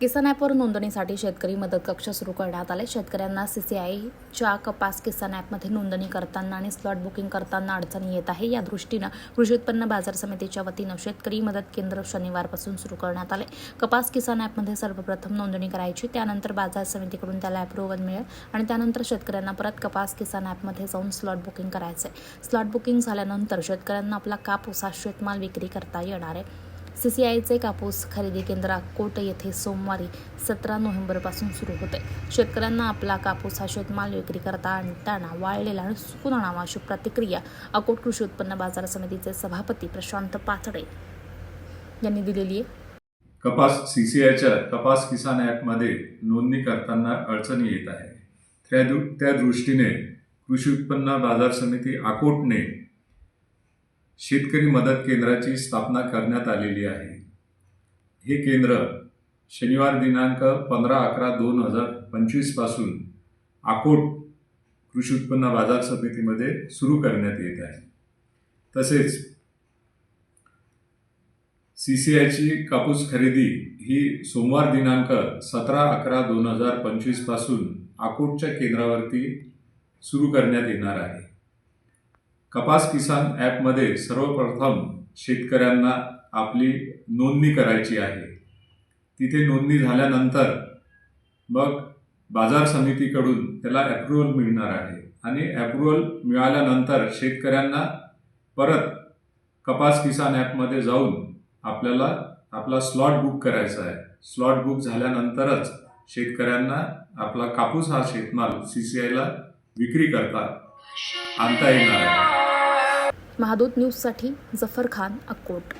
किसान ॲपवर नोंदणीसाठी शेतकरी मदत कक्ष सुरू करण्यात आले. शेतकऱ्यांना सी सी आयच्या कपास किसान ॲपमध्ये नोंदणी करताना आणि स्लॉट बुकिंग करताना अडचणी येत आहे. या दृष्टीनं कृषी उत्पन्न बाजार समितीच्या वतीनं शेतकरी मदत केंद्र शनिवारपासून सुरू करण्यात आले. कपास किसान ॲपमध्ये सर्वप्रथम नोंदणी करायची. त्यानंतर बाजार समितीकडून त्याला अप्रुव्हल मिळेल आणि त्यानंतर शेतकऱ्यांना परत कपास किसान ॲपमध्ये जाऊन स्लॉट बुकिंग करायचं आहे स्लॉट बुकिंग झाल्यानंतर शेतकऱ्यांना आपला कापूस हा शेतमाल विक्री करता येणार आहे. सीसीआयचे कापूस खरेदी केंद्र अक्कोट येथे सोमवारी सतरा नोव्हेंबरपासून सुरू होते. शेतकऱ्यांना आपला कापूस हा शेतमाल विक्री करता आणताना वाळलेला आणि सुकून आणावा अशी प्रतिक्रिया अकोट कृषी उत्पन्न बाजार समितीचे सभापती प्रशांत पाचडे यांनी दिलेली आहे. कपास सीसीआयच्या कपास किसान ॲपमध्ये नोंदणी करताना अडचणी येत आहे त्या त्या दृष्टीने कृषी उत्पन्न बाजार समिती आकोटने शेतकरी मदत केंद्राची स्थापना करण्यात आलेली आहे. हे केंद्र शनिवार दिनांक पंधरा अकरा दोन हजार पंचवीसपासून आकोट कृषी उत्पन्न बाजार समितीमध्ये सुरू करण्यात येत आहे. तसेच सी सी आयची कापूस खरेदी ही सोमवार दिनांक सतरा अकरा दोन हजार पंचवीसपासून आकोटच्या केंद्रावरती सुरू करण्यात येणार आहे. कपास किसान ॲपमध्ये सर्वप्रथम शेतकऱ्यांना आपली नोंदणी करायची आहे. तिथे नोंदणी झाल्यानंतर मग बाजार समितीकडून त्याला ॲप्रुव्हल मिळणार आहे. आणि ॲप्रुव्हल मिळाल्यानंतर शेतकऱ्यांना परत कपास किसान ॲपमध्ये जाऊन आपल्याला आपला स्लॉट बुक करायचा आहे. स्लॉट बुक झाल्यानंतरच शेतकऱ्यांना आपला कापूस हा शेतमाल सी सी आयला विक्री करता आणता येणार आहे. महादूत न्यूजसाठी जफर खान अक्कोट